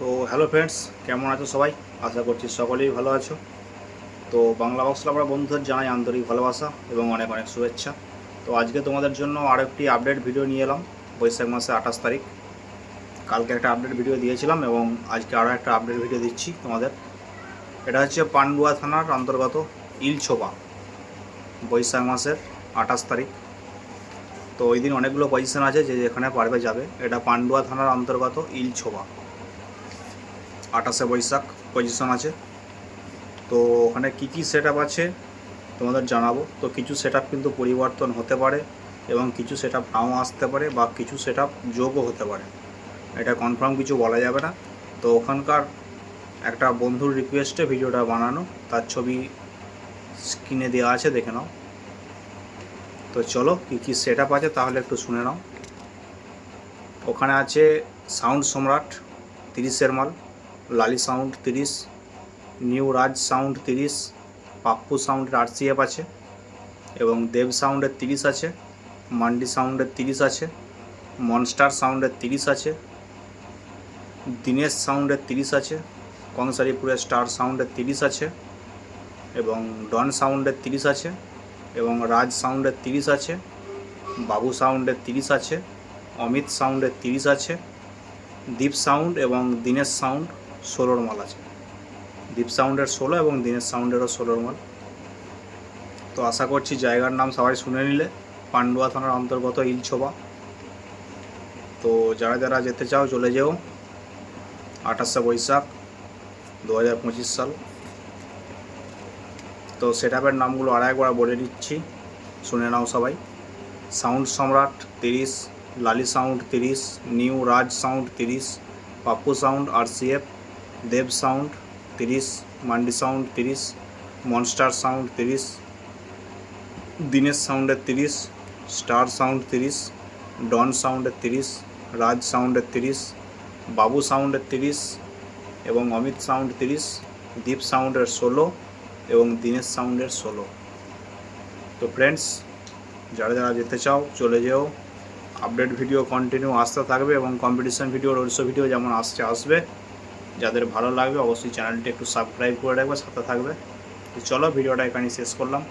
তো hello friends কেমন আছো সবাই? আশা করছি সকলেই ভালো আছো। তো বাংলা বক্সলা আমরা বন্ধুদের জানাই আন্তরিক ভালোবাসা এবং অনেক অনেক শুভেচ্ছা। তো আজকে তোমাদের জন্য আরও একটি আপডেট ভিডিও নিয়ে এলাম, বৈশাখ মাসে আঠাশ তারিখ। কালকে একটা আপডেট ভিডিও দিয়েছিলাম এবং আজকে আরও একটা আপডেট ভিডিও দিচ্ছি তোমাদের। এটা হচ্ছে পান্ডুয়া থানার অন্তর্গত ইলছোবা বৈশাখ মাসের আঠাশ তারিখ। তো ওই দিন অনেকগুলো পজিশন আছে যে যেখানে পারবে যাবে। এটা পান্ডুয়া থানার অন্তর্গত ইলছোবা আঠাশে বৈশাখ পজিশন আছে। তো ওখানে কী কী সেট আছে তোমাদের জানাব। তো কিছু সেট কিন্তু পরিবর্তন হতে পারে এবং কিছু সেট নাও আসতে পারে বা কিছু সেট আপ যোগও হতে পারে। এটা কনফার্ম কিছু বলা যাবে না। তো ওখানকার একটা বন্ধুর রিকোয়েস্টে ভিডিওটা বানানো। তার ছবি স্ক্রিনে দেওয়া আছে, দেখে নাও। তো চলো কী কী সেট আছে তাহলে একটু শুনে নাও। ওখানে আছে সাউন্ড সম্রাট, তিরিশের মাল। লালি সাউন্ড তিরিশ, নিউ রাজ সাউন্ড তিরিশ, পাপ্পু সাউন্ডের আরসিএফ আছে এবং দেব সাউন্ডের তিরিশ আছে, মান্ডি সাউন্ডের তিরিশ আছে, মনস্টার সাউন্ডের তিরিশ আছে, দীনেশ সাউন্ডের তিরিশ আছে কংসারিপুরের স্টার সাউন্ডের তিরিশ আছে এবং ডন সাউন্ডের তিরিশ আছে এবং রাজ সাউন্ডের তিরিশ আছে, বাবু সাউন্ডের তিরিশ আছে, অমিত সাউন্ডের তিরিশ আছে, দীপ সাউন্ড এবং দীনেশ সাউন্ড। ষোলোর মাল আছে। দীপ সাউন্ডের ষোলো এবং দিনের সাউন্ডেরও ষোলোর মাল। তো আশা করছি জায়গার নাম সবাই শুনে নিলে। পান্ডুয়া থানার অন্তর্গত ইলছোবা। তো যারা যারা যেতে চাও, চলে যেও। আঠাশে বৈশাখ দু হাজার পঁচিশ সাল। তো সেট আপের নামগুলো আর একবার বলে দিচ্ছি। শুনে নাও সবাই। সাউন্ড সম্রাট তিরিশ, লালি সাউন্ড তিরিশ নিউ রাজ সাউন্ড তিরিশ Pappu sound RCF Dev sound তিরিশ, মান্ডি সাউন্ড তিরিশ, মনস্টার সাউন্ড তিরিশ, দিনেশ সাউন্ডের তিরিশ, স্টার সাউন্ড তিরিশ, ডন সাউন্ডের তিরিশ, রাজ সাউন্ডের তিরিশ, বাবু সাউন্ডের তিরিশ এবং অমিত সাউন্ড তিরিশ, দীপ সাউন্ডের ষোলো এবং দিনেশ সাউন্ডের ষোলো। তো ফ্রেন্ডস যারা যারা যেতে চাও, চলে যেও। আপডেট ভিডিও কন্টিনিউ আসতে থাকবে এবং কম্পিটিশন ভিডিও রোডশো ভিডিও যেমন আসছে, আসবে। যাদের ভালো লাগবে অবশ্যই চ্যানেলটি একটু সাবস্ক্রাইব করে রাখবে, সাথে থাকবে। তো চলো, ভিডিওটা এখানে শেষ করলাম।